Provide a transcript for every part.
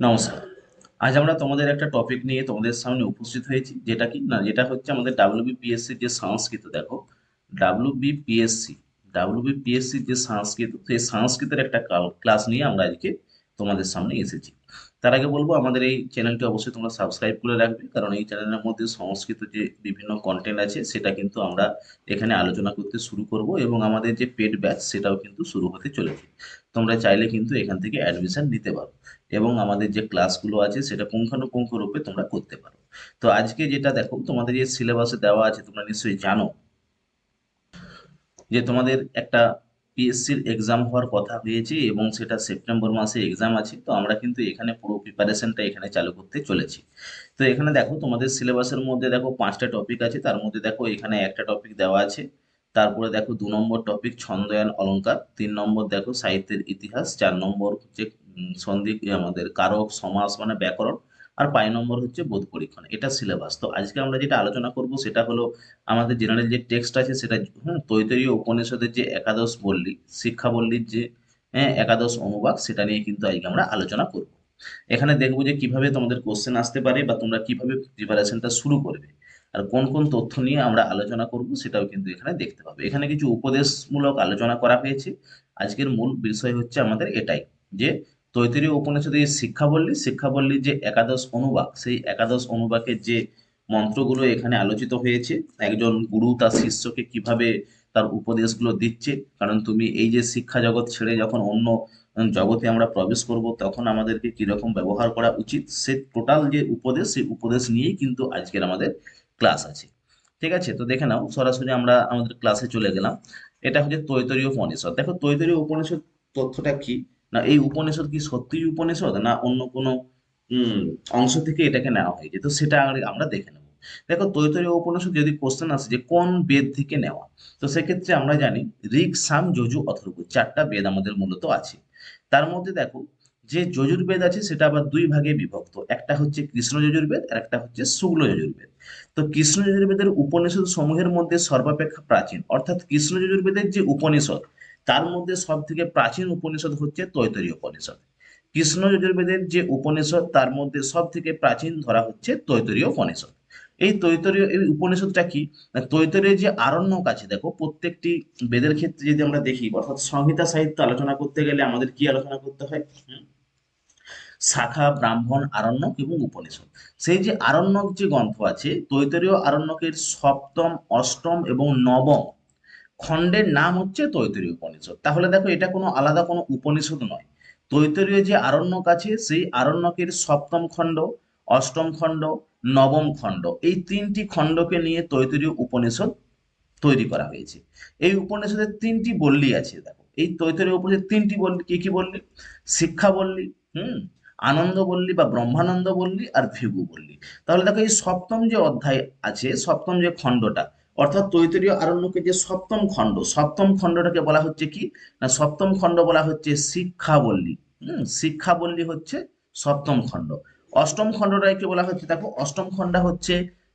নমস্কার। আজ আমরা তোমাদের একটা টপিক নিয়ে তোমাদের সামনে উপস্থিত হয়েছি, যেটা কি না, যেটা হচ্ছে আমাদের ডাব্লিউবিপিএসসি যে সংস্কৃত, দেখো ডাব্লিউবিপিএসসি ডাব্লিউবিপিএসসি যে সংস্কৃত, সেই সংস্কৃতের একটা ক্লাস নিয়ে আমরা আজকে তোমাদের সামনে এসেছি। তার আগে বলব, আমাদের এই চ্যানেলটি অবশ্যই তোমরা সাবস্ক্রাইব করে রাখবে, কারণ এই চ্যানেলের মধ্যে সংস্কৃত যে বিভিন্ন কন্টেন্ট আছে, সেটা কিন্তু আমরা এখানে আলোচনা করতে শুরু করব এবং আমাদের যে পেড ব্যাচ সেটাও কিন্তু শুরু হতে চলেছে। তোমরা চাইলে কিন্তু এখান থেকে অ্যাডমিশন নিতে পারো। এবং আমাদের যে ক্লাসগুলো আছে সেটা পুঙ্খানুপুঙ্খ রূপে তোমরা করতে পারো। তো আজকে যেটা দেখো, তোমাদের যে সিলেবাসে দেওয়া আছে তোমরা নিশ্চয়ই জানো যে তোমাদের একটা পিএসসির এক্সাম হওয়ার কথা হয়েছে এবং সেটা সেপ্টেম্বর মাসে এক্সাম আছে, তো আমরা কিন্তু এখানে পুরো প্রিপারেশনটা এখানে চালু করতে চলেছি। তো এখানে দেখো, তোমাদের সিলেবাসের মধ্যে দেখো পাঁচটা টপিক আছে, তার মধ্যে দেখো এখানে একটা টপিক দেওয়া আছে, তারপরে দেখো দু নম্বর টপিক ছন্দয়ান অলঙ্কার তিন নম্বর দেখো সাহিত্যের ইতিহাস, চার নম্বর হচ্ছে সন্ধি আমাদের কারক, সমাস মানে ব্যাকরণ আর পাঁচ নম্বর হচ্ছে বোধ পরীক্ষণ। এটা সিলেবাস তো আজকে আমরা যেটা আলোচনা করব সেটা হলো আমাদের জেনারেল যে টেক্সট আছে সেটা, হুম, তৈতরীয় উপনিষদের যে একাদশ বল্লী শিক্ষা বল্লীর যে হ্যাঁ একাদশ অনুবাদ সেটা নিয়ে কিন্তু আজকে আমরা আলোচনা করব। এখানে দেখব যে কীভাবে তোমাদের কোশ্চেন আসতে পারে বা তোমরা কীভাবে প্রিপারেশনটা শুরু করবে। আর কোন কোন তথ্য নিয়ে আমরা আলোচনা করব সেটাও কিন্তু এখানে দেখতে পাবে। এখানে কিছু উপদেশমূলক আলোচনা করা হয়েছে। আজকের মূল বিষয় হচ্ছে আমাদের এটাই যে তৈতরীয় উপনিষদের যে শিক্ষাবল্লী, শিক্ষাবল্লীর যে একাদশ অনুবাক, সেই একাদশ অনুবাকের যে মন্ত্রগুলো এখানে আলোচিত হয়েছে, একজন গুরু তার শিষ্যকে কীভাবে তার উপদেশগুলো দিচ্ছে, কারণ তুমি এই যে শিক্ষা জগৎ ছেড়ে যখন অন্য জগতে আমরা প্রবেশ করব, তখন আমাদেরকে কীরকম ব্যবহার করা উচিত, সে টোটাল যে উপদেশ, সেই উপদেশ নিয়েই কিন্তু আজকের আমাদের ক্লাস আছে। ঠিক আছে? তো দেখে নাও, সরাসরি আমরা আমাদের ক্লাসে চলে গেলাম। এটা হচ্ছে তৈতরীয় উপনিষদ। দেখো, তৈতরীয় উপনিষদ তথ্যটা কি? না এই উপনিষদ কি সত্যিই উপনিষদ? না অন্য কোনো অংশ থেকে এটাকে নেওয়া হয়েছে? তো সেটা আমরা দেখে নেব। দেখো তৈতরীয় উপনিষদ যদি কোশ্চেন আসে যে কোন বেদ থেকে নেওয়া? তো সেক্ষেত্রে আমরা জানি ঋক সাম, যজু, অথর্ব চারটা বেদ আমাদের মূলত আছে। তার মধ্যে দেখো যে যজুর্বেদ আছে সেটা আবার দুই ভাগে বিভক্ত। একটা হচ্ছে কৃষ্ণ যজুর্বেদ আর একটা হচ্ছে শুক্ল যজুর্বেদ তো কৃষ্ণ যজুর্বেদের উপনিষদ সমূহের মধ্যে সর্বাপেক্ষা প্রাচীন। অর্থাৎ কৃষ্ণ যজুর্বেদের যে উপনিষদ তার মধ্যে সব থেকে প্রাচীন উপনিষদ হচ্ছে তৈতরীয় উপনিষদ। কৃষ্ণ যজুর্বেদের যে উপনিষদ, তার মধ্যে সব থেকে প্রাচীন ধরা হচ্ছে তৈতরীয় উপনিষদ। এই তৈতরীয়, এই উপনিষদটা কি? তৈতরীয় যে আরণ্যক আছে, দেখো, প্রত্যেকটি বেদের ক্ষেত্রে যদি আমরা দেখি, অর্থাৎ সংহিতা সাহিত্য আলোচনা করতে গেলে আমাদের কি আলোচনা করতে হয়? শাখা, ব্রাহ্মণ, আরণ্যক এবং উপনিষদ। সেই যে আরণ্যক যে গ্রন্থ আছে, তৈতরীয় আরণ্যকের সপ্তম, অষ্টম এবং নবম খণ্ডের নাম হচ্ছে তৈতরীয় উপনিষদ। তাহলে দেখো, এটা কোনো আলাদা কোনো উপনিষদ নয়। তৈতরীয় যে আরণ্যক আছে, সেই আরণ্যকের সপ্তম খণ্ড, অষ্টম খণ্ড, নবম খণ্ড, এই তিনটি খণ্ডকে নিয়ে তৈতরীয় উপনিষদ তৈরি করা হয়েছে। এই উপনিষদের তিনটি বল্লী আছে, দেখো। এই তৈতরীয় উপনিষদের তিনটি বল্লী, কি কি বললি? শিক্ষা বললি, হুম? আনন্দ বললি বা ব্রহ্মানন্দ বললি আর ভিগু বললি। তাহলে দেখো, এই সপ্তম যে অধ্যায় আছে, সপ্তম যে খণ্ডটা অর্থাৎ তৈতরীয় আরণ্যকে যে সপ্তম খণ্ড, সপ্তম খণ্ডটাকে বলা হচ্ছে কি? না, সপ্তম খণ্ড বলা হচ্ছে শিক্ষা বললি হুম শিক্ষা হচ্ছে সপ্তম খণ্ড। অষ্টম খণ্ডটাকে বলা হচ্ছে, দেখো, অষ্টম খণ্ড হচ্ছে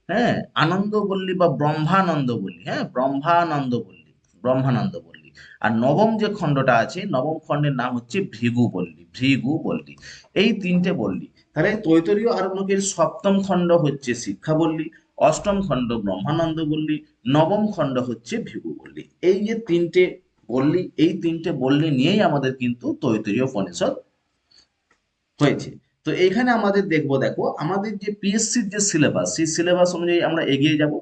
হ্যাঁ আনন্দ বললি বা ব্রহ্মানন্দ বললি হ্যাঁ ব্রহ্মানন্দ বললি ব্রহ্মানন্দ বললি আর নবম যে খণ্ডটা আছে, নবম খণ্ডের নাম হচ্ছে ভৃগু বললি ভৃগু বললি এই তিনটে বললি। তাহলে তৈতরীয় আরণ্যকের সপ্তম খণ্ড হচ্ছে শিক্ষা বললি অষ্টম খণ্ড ব্রহ্মানন্দ বললি, নবম খণ্ড হচ্ছে ভিগু বললি। এই যে তিনটে বললি, এই তিনটে বললি নিয়েই আমাদের কিন্তু তৈতরীয় উপনিষদ হয়েছে। তো এইখানে আমাদের দেখব, দেখো, আমাদের যে পিএসসির যে সিলেবাস সেই সিলেবাস অনুযায়ী আমরা এগিয়ে যাব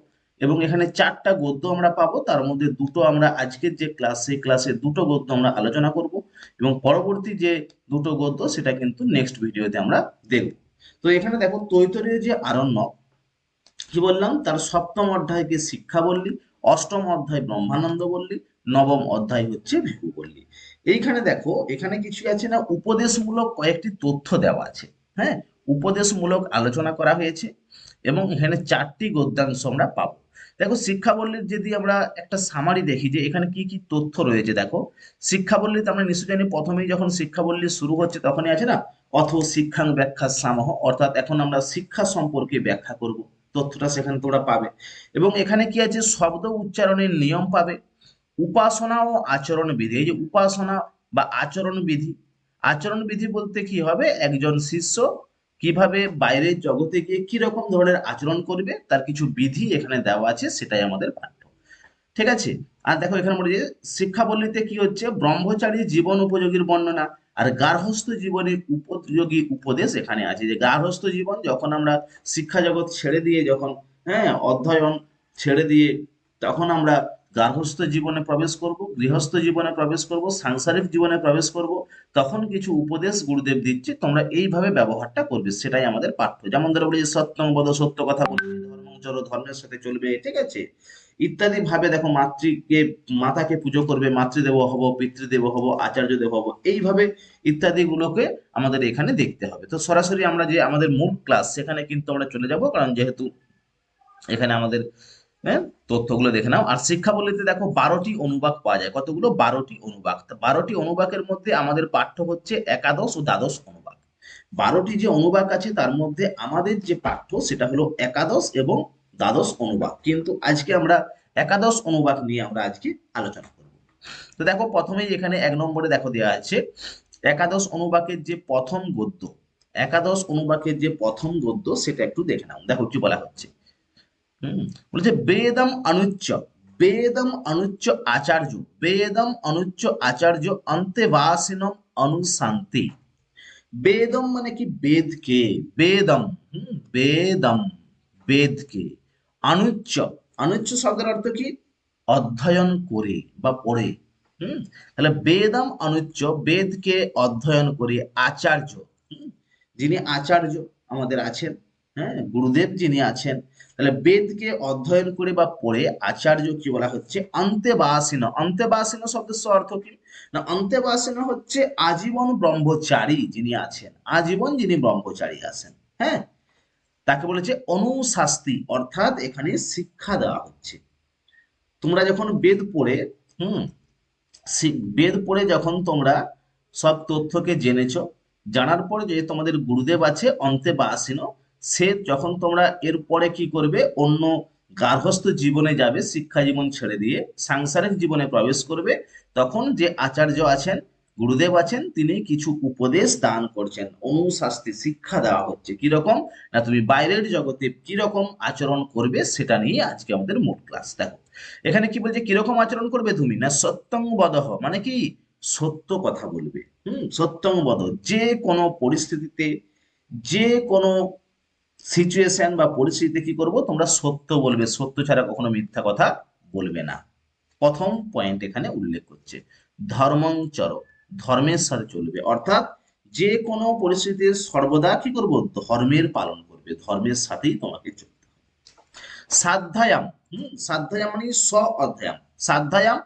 এবং এখানে চারটা গদ্য আমরা পাবো। তার মধ্যে দুটো আমরা আজকের যে ক্লাস সেই ক্লাসে দুটো গদ্য আমরা আলোচনা করব এবং পরবর্তী যে দুটো গদ্য, সেটা কিন্তু নেক্সট ভিডিওতে আমরা দেখব। তো এখানে দেখো, তৈতরীয় যে আরণ্যক কি বললাম? তার সপ্তম অধ্যায়কে শিক্ষা বললি, অষ্টম অধ্যায় ব্রহ্মানন্দ বললি, নবম অধ্যায় হচ্ছে ভিকু বললি। এইখানে দেখো, এখানে কিছু আছে না, উপদেশমূলক কয়েকটি তথ্য দেওয়া আছে। হ্যাঁ উপদেশমূলক আলোচনা করা হয়েছে এবং এখানে চারটি গদ্যাংশ আমরা পাবো। দেখো, শিক্ষা বললির যদি আমরা একটা সামারি দেখি যে এখানে কি কি তথ্য রয়েছে, দেখো। শিক্ষা বললিতে আমরা নিশ্চয় জানি, প্রথমেই যখন শিক্ষা বললি শুরু হচ্ছে তখনই আছে না, অথ শিক্ষাং ব্যাখ্যা সামহ, অর্থাৎ এখন আমরা শিক্ষা সম্পর্কে ব্যাখ্যা করব। তথ্যটা সেখানে তোমরা পাবে। এবং এখানে কি আছে? শব্দ উচ্চারণের নিয়ম পাবে। উপাসনা ও আচরণ বিধি। এই যে উপাসনা বা আচরণ বিধি। আচরণ বিধি বলতে কি হবে? একজন শিষ্য কীভাবে বাইরের জগতে গিয়ে কি রকম ধরনের আচরণ করবে, তার কিছু বিধি এখানে দেওয়া আছে, সেটাই আমাদের পাঠ্য ঠিক আছে? আর দেখো এখানে বলি যে শিক্ষা বললিতে কি হচ্ছে? ব্রহ্মচারী জীবন উপযোগীর বর্ণনা। আর গার্হস্থ জীবনের উপযোগী উপদেশ এখানে আছে যে, গার্হস্থ জীবন যখন আমরা শিক্ষা জগৎ ছেড়ে দিয়ে যখন হ্যাঁ অধ্যয়ন ছেড়ে দিয়ে তখন আমরা গার্হস্থ জীবনে প্রবেশ করব, গৃহস্থ জীবনে প্রবেশ করব, সাংসারিক জীবনে প্রবেশ করব, তখন কিছু উপদেশ গুরুদেব দিচ্ছে, তোমরা এইভাবে ব্যবহারটা করবে। সেটাই আমাদের পাঠ্য। যেমন ধরো বলি যে, সত্যং বদ সত্য কথা বলবে ধর্মচর ধর্মের সাথে চলবে, ঠিক আছে? ইত্যাদি ভাবে দেখো মাতৃকে, মাতাকে পুজো করবে, মাতৃদেব হব, পিতৃদেব হব আচার্য দেব হব, এইভাবে ইত্যাদি গুলোকে আমাদের এখানে দেখতে হবে। তো সরাসরি আমরা যে আমাদের মূল ক্লাস সেখানে কিন্তু আমরা চলে যাব, কারণ যেহেতু এখানে আমাদের হ্যাঁ তথ্যগুলো দেখে নাও। আর শিক্ষা বলতে দেখো বারোটি অনুবাক পাওয়া যায়। কতগুলো? বারোটি অনুবাক। বারোটি অনুবাকের মধ্যে আমাদের পাঠ্য হচ্ছে একাদশ ও দ্বাদশ অনুবাক। বারোটি যে অনুবাক আছে, তার মধ্যে আমাদের যে পাঠ্য, সেটা হলো একাদশ এবং দ্বাদশ অনুবাদ। কিন্তু আজকে আমরা একাদশ অনুবাদ নিয়ে আমরা আজকে আলোচনা করব। তো দেখো, প্রথমেই এখানে এক নম্বরে দেখো দেওয়া আছে, একাদশ অনুবাকের যে প্রথম গদ্য, একাদশ অনুবাকের যে প্রথম গদ্য সেটা একটু দেখে নাও। দেখো কি বলা হচ্ছে। হুম, বলেছে, বেদম অনুচ্চ বেদম অনুচ্চ আচার্য, বেদম অনুচ্চ আচার্য অন্তেবাসিনম অনুশান্তি বেদম মানে কি? বেদকে। বেদম, হুম, বেদম, বেদকে। অনুচ্চ অনুচ্চ শব্দের অর্থ কি? অধ্যয়ন করে বা পড়ে। হুম? তাহলে বেদম অনুচ্চ বেদকে অধ্যয়ন করে আচার্য। যিনি আচার্য আমাদের আছেন হ্যাঁ গুরুদেব যিনি আছেন, তাহলে বেদকে অধ্যয়ন করে বা পড়ে আচার্য কি বলা হচ্ছে? অন্তেবাসীন অন্তেবাসীন শব্দের অর্থ কি? না অন্তেবাসীন হচ্ছে আজীবন ব্রহ্মচারী যিনি আছেন। আজীবন যিনি ব্রহ্মচারী আছেন হ্যাঁ? তাকে বলেছে অনুশাস্তি, অর্থাৎ এখানে শিক্ষা দেওয়া হচ্ছে। তোমরা যখন বেদ পড়ে, হুম বেদ পড়ে যখন তোমরা সব তথ্যকে জেনেছ, জানার পরে যে তোমাদের গুরুদেব আছে, অন্তে বা আসীন, সে যখন তোমরা এরপরে কি করবে, অন্য গার্হস্থ জীবনে যাবে, শিক্ষা জীবন ছেড়ে দিয়ে, সাংসারিক জীবনে প্রবেশ করবে, তখন যে আচার্য আছেন গুরুদেব আছেন, তিনি কিছু উপদেশ দান করছেন। অনুশাস্তি শিক্ষা দেওয়া হচ্ছে। কীরকম না, তুমি বাইরের জগতে কীরকম আচরণ করবে সেটা নিয়ে আজকে আমাদের মূল ক্লাস। দেখো, এখানে কি বলছে কীরকম আচরণ করবে তুমি? না, সত্যং বদহ মানে কি? সত্য কথা বলবে। হুম, সত্যং বদ যে কোনো পরিস্থিতিতে, যে কোনো সিচুয়েশন বা পরিস্থিতিতে কি করব? তোমরা সত্য বলবে। সত্য ছাড়া কখনো মিথ্যা কথা বলবে না। প্রথম পয়েন্ট এখানে উল্লেখ করছে ধর্মঞ্চর ধর্মের সাথে চলবে। অর্থাৎ যে কোনো পরিস্থিতিতে সর্বদা কি করব? ধর্মের পালন করবে। ধর্মের সাথেই তোমাকে চলতে হবে। সাধ্যায়াম, হম, সাধ্যায়াম মানে স্ব অধ্যায়াম সাধ্যায়াম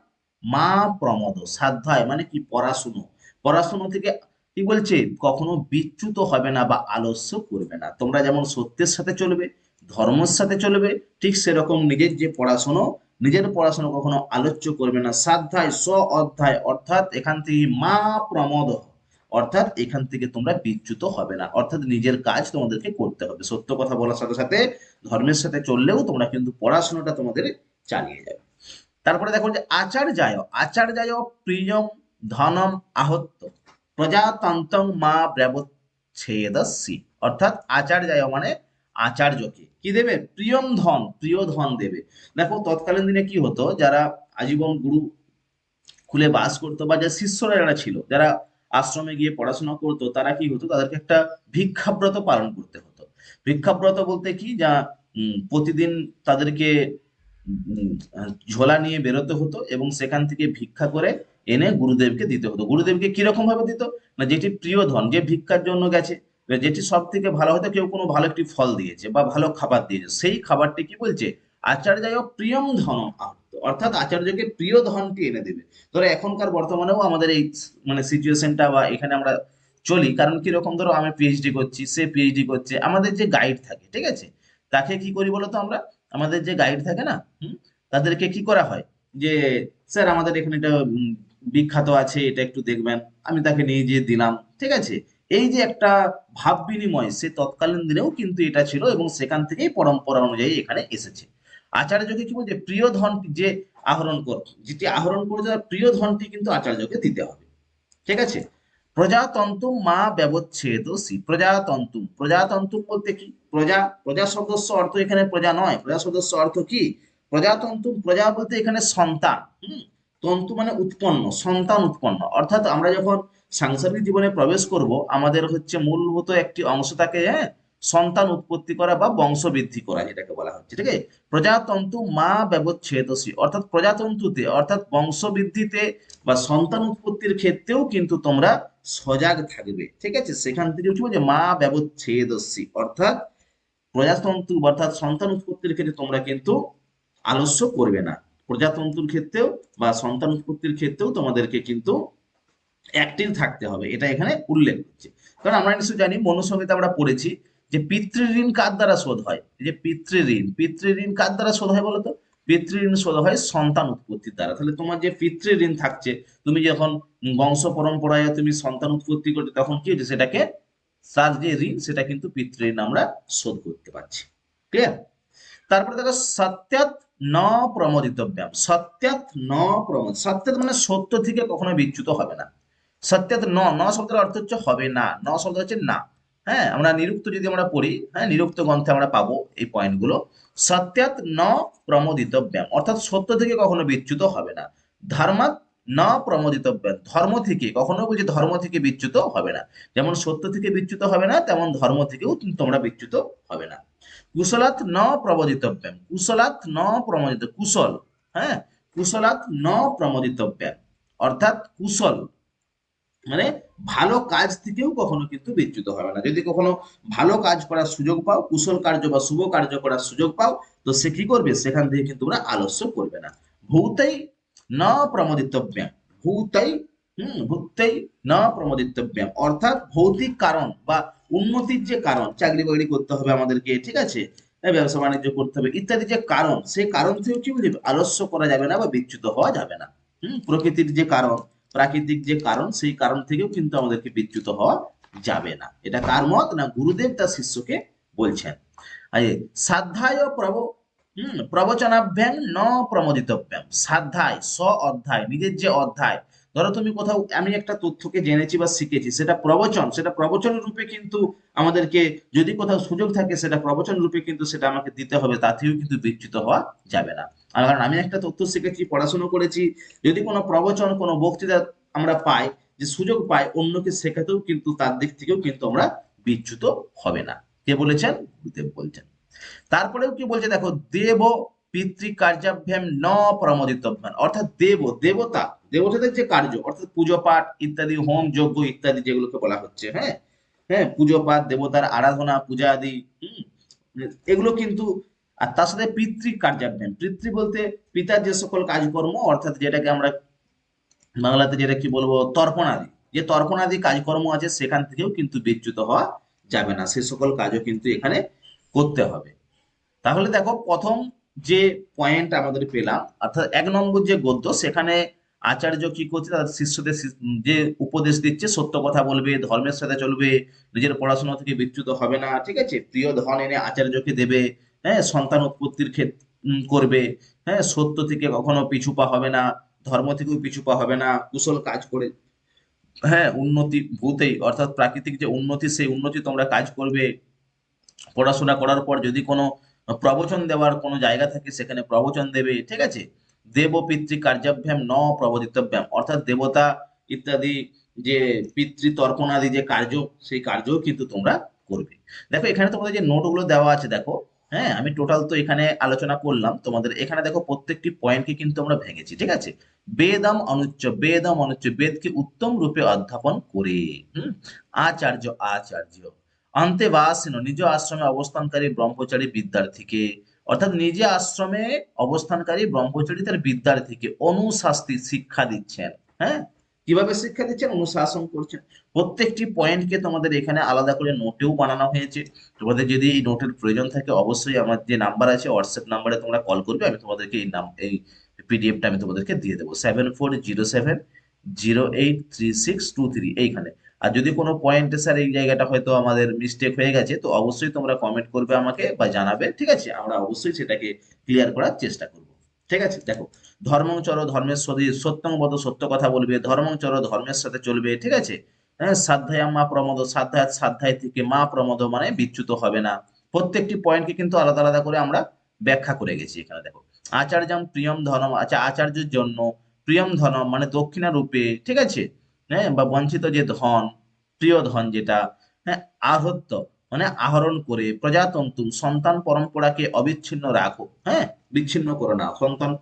মা প্রমদ। সাধ্যায় মানে কি? পড়াশুনো। পড়াশুনো থেকে কি বলছে? কখনো বিচ্যুত হবে না বা আলস্য করবে না। তোমরা যেমন সত্যের সাথে চলবে, ধর্মের সাথে চলবে, ঠিক সেরকম নিজের যে পড়াশোনা নিজের পড়াশোনা কখনো আলোচ্য করবে না। সাধ্যায় স্ব অধ্যায়, অর্থাৎ এখান থেকে মা প্রমোদ, অর্থাৎ এখান থেকে তোমরা বিচ্যুত হবে না। অর্থাৎ নিজের কাজ তোমাদেরকে করতে হবে। সত্য কথা বলার সাথে সাথে ধর্মের সাথে চললেও তোমরা কিন্তু পড়াশোনাটা তোমাদের চালিয়ে যাবে। তারপরে দেখো যে আচার যায় আচার যায় প্রিয়ম ধনম আহত্য, প্রজাতন্ত্র মা ব্যবচ্ছেদসি। অর্থাৎ আচার্যায় মানে আচার্যকে। কি দেবে? প্রিয়ম ধন, প্রিয় ধন দেবে। দেখো, তৎকালীন দিনে কি হতো? যারা আজীবন গুরু খুলে বাস করতো বা যারা শিষ্যরা যারা ছিল, যারা আশ্রমে গিয়ে পড়াশোনা করতো, তারা কি হতো? তাদেরকে একটা ভিক্ষাব্রত পালন করতে হতো। ভিক্ষাব্রত বলতে কি? যা প্রতিদিন তাদেরকে ঝোলা নিয়ে বেরোতে হতো এবং সেখান থেকে ভিক্ষা করে এনে গুরুদেবকে দিতে হতো। গুরুদেবকে কীরকম ভাবে দিত? না, যেটি প্রিয় ধন, যে ভিক্ষার জন্য গেছে। যেটি সব থেকে ভালো হয়তো কেউ কোনো ভালো একটি ফল দিয়েছে বা ভালো খাবার দিয়েছে, সেই খাবারটি কি বলছে? আচার্য প্রিয়ম ধন অর্থাৎ আচার্যকে প্রিয় ধনটি এনে দেবে। ধরো এখনকার বর্তমানেও আমাদের এই মানে সিচুয়েশনটা বা এখানে আমরা চলি, কারণ কীরকম ধরো আমি পিএইচডি করছি, সে পিএইচডি করছে, আমাদের যে গাইড থাকে, ঠিক আছে? তাকে কি করি বলতো আমরা? আমাদের যে গাইড থাকে না তাদেরকে কি করা হয়? যে, স্যার, আমাদের এখানে এটা বিখ্যাত আছে, এটা একটু দেখবেন। আমি তাকে নিয়ে গিয়ে দিলাম, ঠিক আছে? এই যে একটা ভাব বিনিময়, সে তৎকালীন দিনেও কিন্তু এটা ছিল এবং সেখান থেকেই পরম্পরা অনুযায়ী এখানে এসেছে। আচার্যকে কি বলছে? প্রিয় ধন যে আহরণ কর, যেটি আহরণ করেছে তার প্রিয় ধনটি কিন্তু আচার্যকে দিতে হবে। ঠিক আছে? প্রজাতন্তু মা ব্যবচ্ছেদসি প্রজাতন্তু প্রজাতন্তু বলতে কি? প্রজা প্রজা সদস্য অর্থ এখানে প্রজা নয়। প্রজা সদস্য অর্থ কি? প্রজাতন্তু প্রজা বলতে এখানে সন্তান। হুম? তন্তু মানে উৎপন্ন, সন্তান উৎপন্ন। অর্থাৎ আমরা যখন সাংসারিক জীবনে প্রবেশ করব, আমাদের হচ্ছে মূলভূত একটি অংশ থাকে হ্যাঁ সন্তান উৎপত্তি করা বা বংশবৃদ্ধি করা যেটাকে বলা হচ্ছে, ঠিক আছে? প্রজাতন্তু মা ব্যবচ্ছেদসী, অর্থাৎ প্রজাতন্তুতে, অর্থাৎ বংশবৃদ্ধিতে বা সন্তান উৎপত্তির ক্ষেত্রেও কিন্তু তোমরা সজাগ থাকবে, ঠিক আছে? সেখান থেকে উঠবো যে মা ব্যবচ্ছেদসী, অর্থাৎ প্রজাতন্তু, অর্থাৎ সন্তান উৎপত্তির ক্ষেত্রে তোমরা কিন্তু আলস্য করবে না। প্রজাতন্তুর ক্ষেত্রেও বা সন্তান উৎপত্তির ক্ষেত্রেও তোমাদেরকে কিন্তু অ্যাক্টিভ থাকতে হবে, এটা এখানে উল্লেখ হচ্ছে। কারণ আমরা নিশ্চয়ই জানি, মনুসংহিতা আমরা পড়েছি যে পিতৃঋণ কার দ্বারা শোধ হয়? যে পিতৃঋণ পিতৃঋণ কার দ্বারা শোধ হয় বলতো? পিতৃঋণ শোধ হয় সন্তান উৎপত্তির দ্বারা। তাহলে তোমার যে পিতৃঋণ থাকছে, তুমি যখন বংশ পরম্পরায় তুমি সন্তান উৎপত্তি করতে তখন কি হচ্ছে? সেটাকে, তার যে ঋণ, সেটা কিন্তু পিতৃঋণ আমরা শোধ করতে পারছি। ক্লিয়ার তারপরে দেখো, সত্যাত ন প্রমোদিতব্যাম সত্যাত ন প্রমোদ সত্যাত মানে সত্য থেকে কখনো বিচ্যুত হবে না। সত্যাত ন ন শব্দের অর্থ হচ্ছে হবে না, ন শব্দ হচ্ছে না। হ্যাঁ আমরা নিরুক্ত যদি আমরা পড়ি হ্যাঁ নিরুক্ত গ্রন্থে আমরা পাবো এই পয়েন্টগুলো। সত্যাত ন প্রমোদিতব্যাম, অর্থাৎ সত্য থেকে কখনো বিচ্যুত হবে না। ধর্মাত ন প্রমোদিতব্যাম, ধর্ম থেকে, কখনো বলছি ধর্ম থেকে বিচ্যুত হবে না। যেমন সত্য থেকে বিচ্যুত হবে না, তেমন ধর্ম থেকেও তোমরা বিচ্যুত হবে না। কুশলাত ন প্রমোদিতব্যাম, কুশলাত ন প্রমোদিত, কুশল হ্যাঁ কুশলাত ন প্রমোদিতব্যাম, অর্থাৎ কুশল। মানে ভালো কাজ থেকেও কখনো কিন্তু বিচ্যুত হবে না। যদি কখনো ভালো কাজ করার সুযোগ পাও কুশল কার্য বা শুভ কার্য করার সুযোগ পাও তো সে কি করবে? সেখান থেকে কিন্তু ওরা আলস্য করবে না। ভূতাই ন প্রমোদিতব্যাম ভূতাই হম ভূতাই ন প্রমোদিতব্যাম অর্থাৎ ভৌতিক কারণ বা উন্নতির যে কারণ চাকরি বাকরি করতে হবে আমাদেরকে ঠিক আছে? হ্যাঁ, ব্যবসা বাণিজ্য করতে হবে ইত্যাদি যে কারণ সেই কারণ থেকেও কি বলি আলস্য করা যাবে না বা বিচ্যুত হওয়া যাবে না। হম প্রকৃতির যে কারণ প্রাকৃতিক যে কারণ, সেই কারণ থেকেও কিন্তু আমাদেরকে বিচ্যুত হওয়া যাবে না। এটা কার মত না গুরুদেব তার শিষ্যকে বলছেন? সাধ্যায় প্রব হম প্রবচনাভ্যাং ন প্রমোদিতব্যাম। সাধ্যায় স্ব অধ্যায়, নিজের যে অধ্যায়। ধরো তুমি কোথাও, আমি একটা তথ্যকে জেনেছি বা শিখেছি, সেটা প্রবচন সেটা প্রবচন রূপে কিন্তু আমাদেরকে, যদি কোথাও সুযোগ থাকে, সেটা প্রবচন রূপে কিন্তু সেটা আমাকে দিতে হবে তাতেও কিন্তু বিচ্যুত হওয়া যাবে না। কারণ আমি একটা তথ্য শিখেছি, পড়াশোনা করেছি, যদি কোনো প্রবচন, কোনো বক্তৃতা আমরা পাই, যে সুযোগ পাই, অন্যকে শেখাতেও কিন্তু তার দিক থেকেও কিন্তু আমরা বিচ্যুত হবে না। কে বলেছেন? গুরুদেব বলছেন। তারপরেও কি বলছে? দেখো, দেব পিতৃ কার্যাভ্যাম ন প্রমোদিতভ্যান অর্থাৎ দেব, দেবতা, দেবতাদের যে কার্য, অর্থাৎ পুজো পাঠ ইত্যাদি, হোম, যজ্ঞ ইত্যাদি যেগুলোকে বলা হচ্ছে হ্যাঁ? হ্যাঁ পুজো পাঠ, দেবতার আরাধনা, পূজা আদি, হম? এগুলো কিন্তু আর তার সাথে পিতৃ কার্যাভ্যাম পিতৃ বলতে পিতার যে সকল কাজকর্ম, অর্থাৎ যেটাকে আমরা বাংলাতে যেটা কি বলব, তর্পণাদি। যে তর্পণাদি কাজকর্ম আছে, সেখান থেকেও কিন্তু বিচ্যুত হওয়া যাবে না। সে সকল কাজও কিন্তু এখানে করতে হবে। তাহলে দেখো, প্রথম যে পয়েন্ট আমাদের পেলাম, অর্থাৎ এক নম্বর যে গদ্য, সেখানে আচার্য কি করছে, তার শিষ্যদের যে উপদেশ দিচ্ছে, সত্য কথা বলবে, ধর্মের সাথে চলবে, নিজের পড়াশোনা থেকে বিচ্যুত হবে না, ঠিক আছে? প্রিয় ধন এনে আচার্যকে দেবে হ্যাঁ সন্তান উৎপত্তির ক্ষেত্রে করবে। হ্যাঁ সত্য থেকে কখনো পিছু পা হবে না, ধর্ম থেকেও পিছু পা হবে না, কুশল কাজ করে। হ্যাঁ উন্নতি ভূতেই, অর্থাৎ প্রাকৃতিক যে উন্নতি, সেই উন্নতি তোমরা কাজ করবে। পড়াশোনা করার পর যদি কোনো প্রবচন দেওয়ার কোনো জায়গা থাকে, সেখানে প্রবচন দেবে, ঠিক আছে? দেব পিতৃ কার্যাভ্যাম ন প্রবদিতব্যাম, অর্থাৎ দেবতা ইত্যাদি যে পিতৃ তর্পণাদি যে কার্য, সেই কার্যও কিন্তু তোমরা করবে। দেখো, এখানে তোমাদের যে নোটগুলো দেওয়া আছে, দেখো হ্যাঁ আমি টোটাল তো এখানে আলোচনা করলাম। তোমাদের এখানে দেখো প্রত্যেকটি পয়েন্টকে কিন্তু আমরা ভেঙেছি, ঠিক আছে? বেদম অনুচ্চ বেদম অনুচ্চ, বেদকে উত্তম রূপে অধ্যাপন করে। হুম? আচার্য আচার্য। অন্তেবাসীন নিজ আশ্রমে অবস্থানকারী ব্রহ্মচারী বিদ্যার্থীকে। অর্থাৎ নিজে আশ্রমে অবস্থানকারী ব্রহ্মচারী তার বিদ্যার্থীকে অনুশাস্তি শিক্ষা দিচ্ছেন। হ্যাঁ? কীভাবে শিক্ষা দিচ্ছেন, অনুশাসন করছেন? প্রত্যেকটি পয়েন্টকে তোমাদের এখানে আলাদা করে নোটেও বানানো হয়েছে। তোমাদের যদি এই নোটের প্রয়োজন থাকে, অবশ্যই আমার যে নাম্বার আছে হোয়াটসঅ্যাপ নাম্বারে তোমরা কল করবে, আমি তোমাদেরকে এই নাম এই পিডিএফটা আমি তোমাদেরকে দিয়ে দেবো। Seven four zero seven zero eight three six two three এইখানে। আর যদি কোনো পয়েন্টে স্যার এই জায়গাটা হয়তো আমাদের মিস্টেক হয়ে গেছে, তো অবশ্যই তোমরা কমেন্ট করবে আমাকে বা জানাবে, ঠিক আছে? আমরা অবশ্যই সেটাকে ক্লিয়ার করার চেষ্টা করব। ঠিক আছে? দেখো ধর্মচর ধর্মের সদি সত্যংবদ সত্য কথা বলবে ধর্মচর ধর্মের সাথে চলবে, ঠিক আছে? হ্যাঁ সাধ্যায় মা প্রমোদ সাধ্যায় সাধ্যায় থেকে মা প্রমোদ মানে বিচ্যুত হবে না। প্রত্যেকটি পয়েন্টকে কিন্তু আলাদা আলাদা করে আমরা ব্যাখ্যা করে গেছি এখানে, দেখো। আচার্যম প্রিয়ম ধনম আচ্ছা আচার্যের জন্য প্রিয়ম ধনম মানে দক্ষিণা রূপে, ঠিক আছে? হ্যাঁ বা বঞ্চিত যে ধন, প্রিয় ধন যেটা হ্যাঁ আহত্য মানে আহরণ করে প্রজাতন্তু সন্তান পরম্পরাকে অবিচ্ছিন্ন রাখো হ্যাঁ? বিচ্ছিন্ন করো না। সন্তান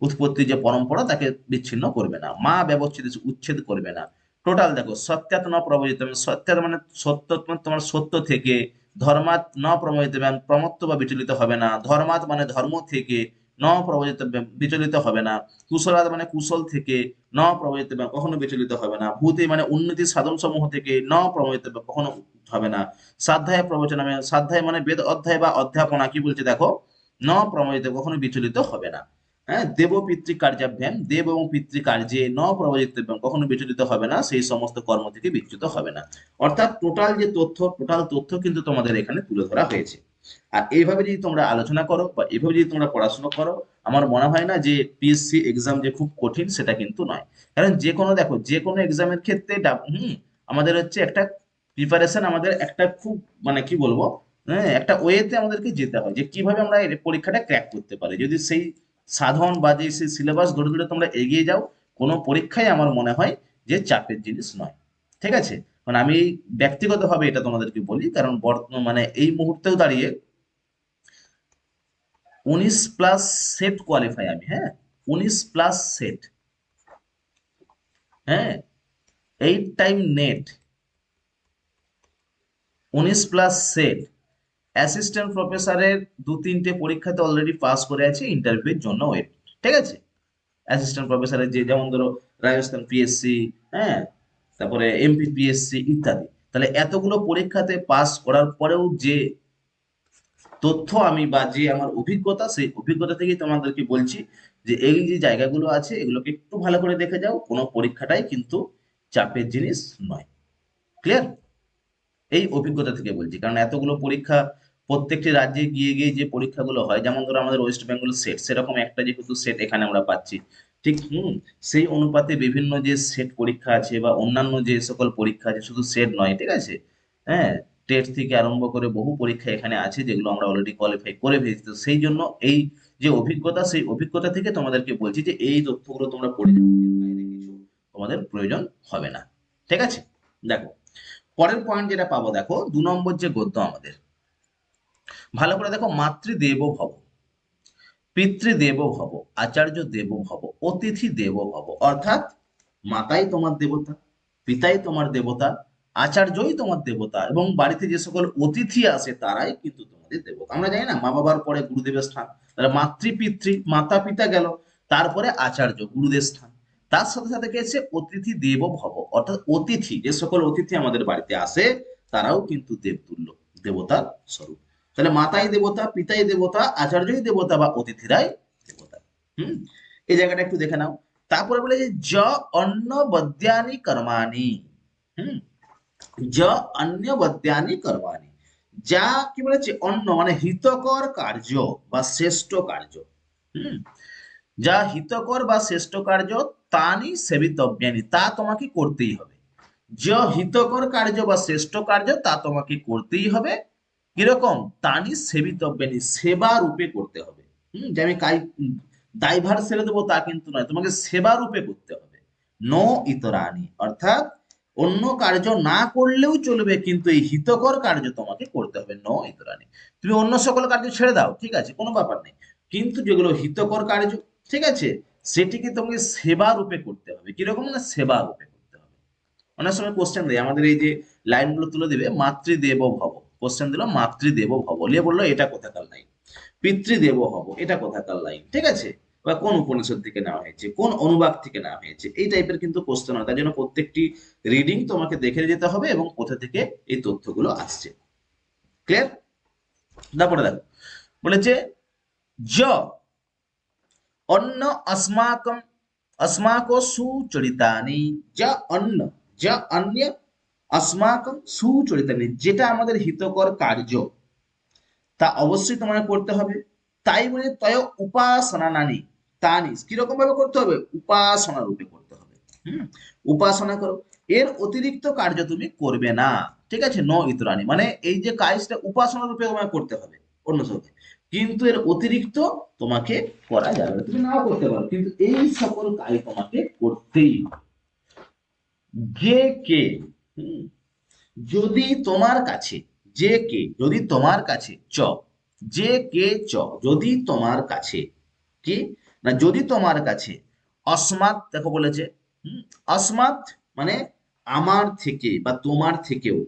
উৎপত্তি যে পরম্পরা, তাকে বিচ্ছিন্ন করবে না। মা ব্যবচ্ছেদ উচ্ছেদ করবে না। টোটাল দেখো, সত্যাত ন প্রবচিত সত্যাত মানে সত্য তোমার- তোমার সত্য থেকে, ধর্মাত ন প্রমোদিত প্রমত্ত বা বিচলিত হবে না। ধর্মাত মানে ধর্ম থেকে, ন প্রবচিত বিচলিত হবে না। কুশলাত মানে কুশল থেকে, ন প্রবচিত কখনো বিচলিত হবে না। ভূতে মানে উন্নতি সাধন সমূহ থেকে, ন প্রমোদিত কখনো হবে না। সাধ্যায় প্রবচন মানে সাধ্যায় মানে বেদ অধ্যায় বা অধ্যাপনা, কি বলছে দেখো? ন প্রমোদিত কখনো বিচলিত হবে না। হ্যাঁ দেব পিতৃ কার্যাভ্যাম দেব এবং পিতৃ কার্যে ন প্রবচিত কখনো বিচলিত হবে না, সেই সমস্ত কর্ম থেকে বিচ্যুত হবে না। অর্থাৎ টোটাল যে তথ্য টোটাল তথ্য কিন্তু তোমাদের এখানে তুলে ধরা হয়েছে। আর এইভাবে যদি তোমরা আলোচনা করো বা এইভাবে যদি তোমরা পড়াশোনা করো, আমার মনে হয় না যে পিএসসি এক্সাম যে খুব কঠিন, সেটা কিন্তু নয়। কারণ যে কোনো, দেখো, যে কোনো এক্সামের ক্ষেত্রে হুম, আমাদের হচ্ছে একটা প্রিপারেশন আমাদের একটা খুব মানে কি বলব হ্যাঁ একটা ওয়েতে আমাদেরকে যেতে হয় যে কীভাবে আমরা পরীক্ষাটা ক্র্যাক করতে পারি। যদি সেই সাধন বা যে সেই সিলেবাস ধরে ধরে তোমরা এগিয়ে যাও, কোনো পরীক্ষাই আমার মনে হয় যে চাপের জিনিস নয়। ঠিক আছে? মানে আমি ব্যক্তিগতভাবে এটা তোমাদেরকে বলি, কারণ বর্তমান মানে এই মুহূর্তেও দাঁড়িয়ে উনিশ প্লাস সেট কোয়ালিফাই আমি হ্যাঁ? উনিশ প্লাস সেট হ্যাঁ? এইট টাইম নেট উনিশ প্লাস সেট অ্যাসিস্ট্যান্ট প্রফেসরের দু তিনটে পরীক্ষাতে অলরেডি পাস করে আছে ইন্টারভিউর জন্য ওয়েট ঠিক আছে? অ্যাসিস্ট্যান্ট প্রফেসরের যে, যেমন ধরো রাজস্থান পিএসসি হ্যাঁ? তারপরে এমপি পিএসসি ইত্যাদি। তাহলে এতগুলো পরীক্ষাতে পাস করার পরেও যে তথ্য আমি বা যে আমার অভিজ্ঞতা, সেই অভিজ্ঞতা থেকেই তোমাদেরকে বলছি যে এই যে জায়গাগুলো আছে, এগুলোকে একটু ভালো করে দেখে যাও। কোনো পরীক্ষাটাই কিন্তু চাপের জিনিস নয়। ক্লিয়ার এই অভিজ্ঞতা থেকে বলছি। কারণ এতগুলো পরীক্ষা প্রত্যেকটি রাজ্যে গিয়ে গিয়ে যে পরীক্ষাগুলো হয়, যেমন ধরো আমাদের ওয়েস্ট বেঙ্গল সেট সেরকম একটা যেহেতু সেট এখানে আমরা পাচ্ছি। ঠিক, হুম, সেই অনুপাতে বিভিন্ন যে সেট পরীক্ষা আছে বা অন্যান্য যে সকল পরীক্ষা আছে, শুধু সেট নয়, ঠিক আছে? হ্যাঁ টেট থেকে আরম্ভ করে বহু পরীক্ষা এখানে আছে যেগুলো আমরা অলরেডি কোয়ালিফাই করে ফেলেছি। তো সেই জন্য এই যে অভিজ্ঞতা, সেই অভিজ্ঞতা থেকে তোমাদেরকে বলছি যে এই তথ্যগুলো তোমরা পড়ে যাও কিছু তোমাদের প্রয়োজন হবে না। ঠিক আছে? দেখো পরের পয়েন্ট যেটা পাবো দেখো, দু নম্বর যে গদ্য আমাদের। ভালো করে দেখো, মাতৃদেব ভব, পিতৃদেব ভব, আচার্য দেব ভব, অতিথি দেব ভব। অর্থাৎ মাতাই তোমার দেবতা, পিতাই তোমার দেবতা, আচার্যই তোমার দেবতা, এবং বাড়িতে যে সকল অতিথি আসে তারাই কিন্তু তোমাদের দেবতা। আমরা জানি না, মা বাবার পরে গুরুদেবের স্থান, তাহলে মাতৃ পিতৃ মাতা পিতা গেল, তারপরে আচার্য গুরুদেব স্থান। তার সাথে সাথে গেছে অতিথি দেব ভব। অর্থাৎ অতিথি, যে সকল অতিথি আমাদের বাড়িতে আসে, তারাও কিন্তু দেবতুল্য, দেবতার স্বরূপ। তাহলে মাতাই দেবতা, পিতাই দেবতা, আচার্যই দেবতা বা অতিথিরাই দেবতা। হুম? এই জায়গাটা একটু দেখে নাও। তারপরে বলে যে, য অন্ন বদ্যানি কর্মাণি। হুম? য অন্য বদ্যানি কর্মাণি। যা কি বলেছে? অন্য মানে হিতকর কার্য বা শ্রেষ্ঠ কার্য। হুম? যা হিতকর বা শ্রেষ্ঠ কার্য তানি সেবিতব্যানি তা তোমাকে করতেই হবে। যে হিতকর কার্য বা শ্রেষ্ঠ কার্য, তা তোমাকে করতেই হবে। কীরকম? তানি সেবিতব্যানি সেবা রূপে করতে হবে। হুম, যে আমি দায়ভার ছেড়ে দেবো তা কিন্তু নয়, তোমাকে সেবা রূপে করতে হবে। নো ইতরানি, অর্থাৎ অন্য কার্য না করলেও চলবে, কিন্তু এই হিতকর কার্য তোমাকে করতে হবে, ন ইতরানি। তুমি অন্য সকল কার্য ছেড়ে দাও, ঠিক আছে, কোনো ব্যাপার নেই। কিন্তু যেগুলো হিতকর কার্য, ঠিক আছে সেটিকে তোমাকে সেবা রূপে করতে হবে। কীরকম না সেবা রূপে করতে হবে? অনেক সময় কোশ্চেন দেয়, আমাদের এই যে লাইনগুলো তুলে দেবে, মাতৃদেব ভব। কোশ্চেন দিল, মাতৃদেব ভব। লিয়ে বলল, এটা কোথাকার লাইন পিতৃদেব হব এটা কোথাকার লাইন ঠিক আছে? বা কোন উপনিষদ থেকে নেওয়া হয়েছে, কোন অনুবাদ থেকে নেওয়া হয়েছে, এই টাইপের কিন্তু কোশ্চেন হয়। তার জন্য প্রত্যেকটি রিডিং তোমাকে দেখে যেতে হবে এবং কোথা থেকে এই তথ্যগুলো আসছে। ক্লিয়ার তারপরে দেখো, বলেছে অন্য অস্মাকম অস্মাকো সুচরিতানি, যা অন্য যা অন্য অস্মাকম সুচরিতানি, যেটা আমাদের হিতকর কার্য। তা অবশ্যই তোমাকে করতে হবে। তাই বলে তয় উপাসনা নানি তানি। কীরকম ভাবে করতে হবে? উপাসনা রূপে করতে হবে। হম? উপাসনা করো। এর অতিরিক্ত কার্য তুমি করবে না। ঠিক আছে? ন ইতরানি। মানে এই যে কাজটা উপাসনা রূপে তোমায় করতে হবে। অন্য সাথে কিন্তু এর অতিরিক্ত তোমাকে করা যাবে না তুমি নাও করতে পারো, কিন্তু এই সকল কাজ তোমাকে করতেই। যে কে যদি তোমার কাছে, যে কে, যদি তোমার কাছে চ, যে কে চ, যদি তোমার কাছে কি, না, যদি তোমার কাছে অসমাত দেখো বলেছে অসমাত মানে আমার থেকে বা তোমার থেকেও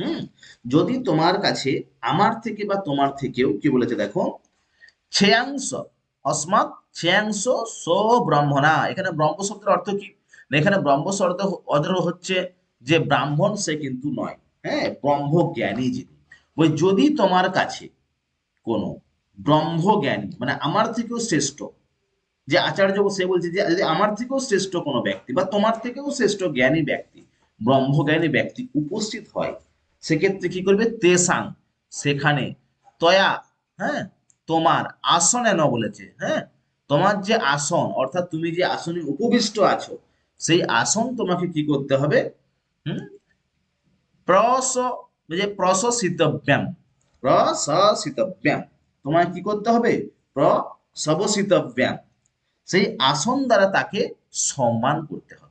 হুম? যদি তোমার কাছে আমার থেকে বা তোমার থেকেও কি বলেছে দেখো? ছেয়াংশ অসমাত ছেয়াংশ সো ব্রহ্মণা। এখানে ব্রহ্ম শব্দের অর্থ কি? এখানে ব্রহ্ম শব্দ অর্থ হচ্ছে যে ব্রাহ্মণ সে কিন্তু নয়। হ্যাঁ ব্রহ্ম জ্ঞানী যিনি। ওই যদি তোমার কাছে কোনো ব্রহ্ম জ্ঞানী মানে আমার থেকেও শ্রেষ্ঠ, যে আচার্য সে বলছে যে যদি আমার থেকেও শ্রেষ্ঠ কোনো ব্যক্তি বা তোমার থেকেও শ্রেষ্ঠ জ্ঞানী ব্যক্তি, ব্রহ্মজ্ঞানী ব্যক্তি উপস্থিত হয় সেক্ষেত্রে কি করবে? তেসাং। সেখানে তয়া হ্যাঁ? তোমার আসনে ন বলেছে হ্যাঁ? তোমার যে আসন, অর্থাৎ তুমি যে আসনে উপবিষ্ট আছো, সেই আসন তোমাকে কি করতে হবে? হুম? প্রস যে প্রশসিতব্যাম প্রশসিতব্যাম তোমায় কি করতে হবে? প্রসবসিতব্যাম। সেই আসন দ্বারা তাকে সম্মান করতে হবে।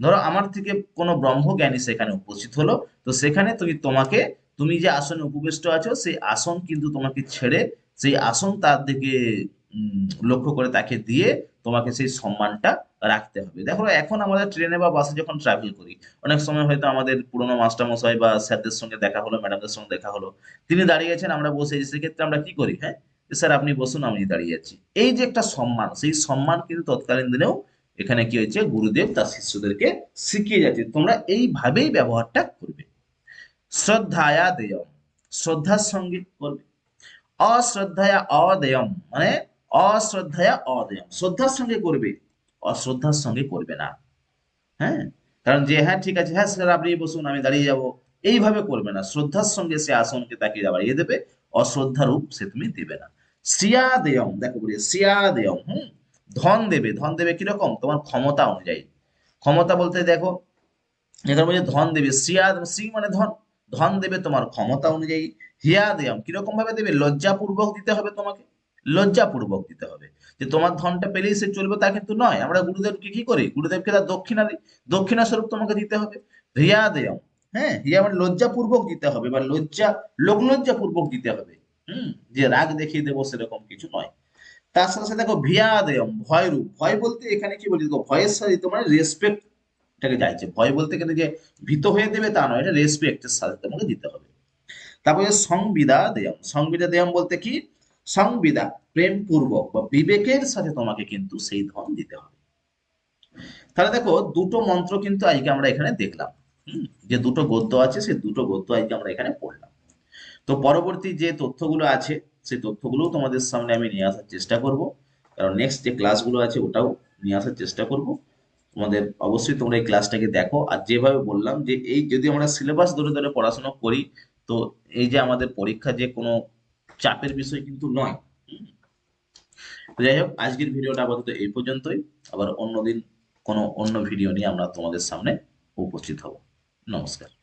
ধরো আমার থেকে কোনো ব্রহ্মজ্ঞানী সেখানে উপস্থিত হলো, তো সেখানে তুমি তোমাকে, তুমি যে আসনে উপবিষ্ট আছো, সেই আসন কিন্তু তোমাকে ছেড়ে, সেই আসন তার দিকে লক্ষ্য করে তাকে দিয়ে তোমাকে সেই সম্মানটা রাখতে হবে। দেখো এখন আমাদের ট্রেনে বা বাসে যখন ট্রাভেল করি, অনেক সময় হয়তো আমাদের পুরোনো মাস্টারমশাই বা স্যারদের সঙ্গে দেখা হলো ম্যাডামদের সঙ্গে দেখা হলো, তিনি দাঁড়িয়ে আছেন, আমরা বসে সেক্ষেত্রে আমরা কি করি হ্যাঁ? স্যার, আপনি বসুন, আমি দাঁড়িয়ে আছি। এই যে একটা সম্মান, সেই সম্মান কিন্তু তৎকালীন দিনেও এখানে কি হয়েছে? গুরুদেব তার শিষ্যদেরকে শিখিয়ে যাচ্ছে, তোমরা এইভাবেই ব্যবহারটা করবে। শ্রদ্ধায়া দেয়ম, শ্রদ্ধার সঙ্গে করবে। অশ্রদ্ধায়া অদেয়ম মানে অশ্রদ্ধায়া অদেয়ম। শ্রদ্ধার সঙ্গে করবে, অশ্রদ্ধার সঙ্গে করবে না। হ্যাঁ? কারণ যে হ্যাঁ ঠিক আছে হ্যাঁ স্যার আপনি বসুন, আমি দাঁড়িয়ে যাব। এইভাবে করবে না। শ্রদ্ধার সঙ্গে সে আসনকে তাকে বাড়িয়ে দেবে অশ্রদ্ধা রূপ সে তুমি দেবে না। শ্রিয়া দেয়ম, দেখো বলি শ্রিয়া দেয়ম, হুম? ধন দেবে ধন দেবে কীরকম? তোমার ক্ষমতা অনুযায়ী। ক্ষমতা বলতে দেখো, এখানে বলছে ধন দেবে, শ্রিয়া, শ্রী মানে ধন। ধন দেবে তোমার ক্ষমতা অনুযায়ী। হিয়া দেয়ম কীরকম ভাবে দেবে? লজ্জাপূর্বক দিতে হবে তোমাকে। লজ্জাপূর্বক দিতে হবে। যে তোমার ধনটা পেলেই সে চলবে, তা কিন্তু নয়। আমরা গুরুদেবকে কি করি? গুরুদেবকে তার দক্ষিণা দক্ষিণা স্বরূপ তোমাকে দিতে হবে। হিয়া দেয়ম হ্যাঁ? হিয়া মানে লজ্জাপূর্বক দিতে হবে বা লজ্জা লোকলজ্জা পূর্বক দিতে হবে। হম? যে রাগ দেখিয়ে দেবো সেরকম কিছু নয়। তার সাথে সাথে দেখো ভিয়া দেয়ম ভয় রূপ ভয় বলতে এখানে কি বলি দেখো ভয়ের সাথে তোমার রেসপেক্ট এটাকে যাইছে ভয় বলতে গেলে যে ভীত হয়ে দেবে তা নয়, এটা রেসপেক্টের সাথে তোমাকে দিতে হবে। তারপরে সংবিদা দেয়ম সংবিদা দেয়ম বলতে কি? সংবিদা প্রেম পূর্বক বা বিবেকের সাথে তোমাকে কিন্তু সেই ধন দিতে হবে। তাহলে দেখো দুটো মন্ত্র কিন্তু আজকে আমরা এখানে দেখলাম। যে দুটো গদ্য আছে, সেই দুটো গদ্য আজকে আমরা এখানে পড়লাম। তো পরবর্তী যে তথ্যগুলো আছে সেই তথ্যগুলো তোমাদের সামনে আমি নিয়ে আসার চেষ্টা করব। কারণ নেক্সট যে ক্লাসগুলো আছে, ওটাও নিয়ে আসার চেষ্টা করব। তোমাদের অবশ্যই তোমরা এই ক্লাসটাকে দেখো। আর যেভাবে বললাম যে, এই যদি আমরা সিলেবাস ধরে ধরে পড়াশোনা করি, তো এই যে আমাদের পরীক্ষা যে কোনো চাপের বিষয় কিন্তু নয়। যাই হোক, আজকের ভিডিওটা আপাতত এই পর্যন্তই। আবার অন্যদিন কোনো অন্য ভিডিও নিয়ে আমরা তোমাদের সামনে উপস্থিত হব। নমস্কার।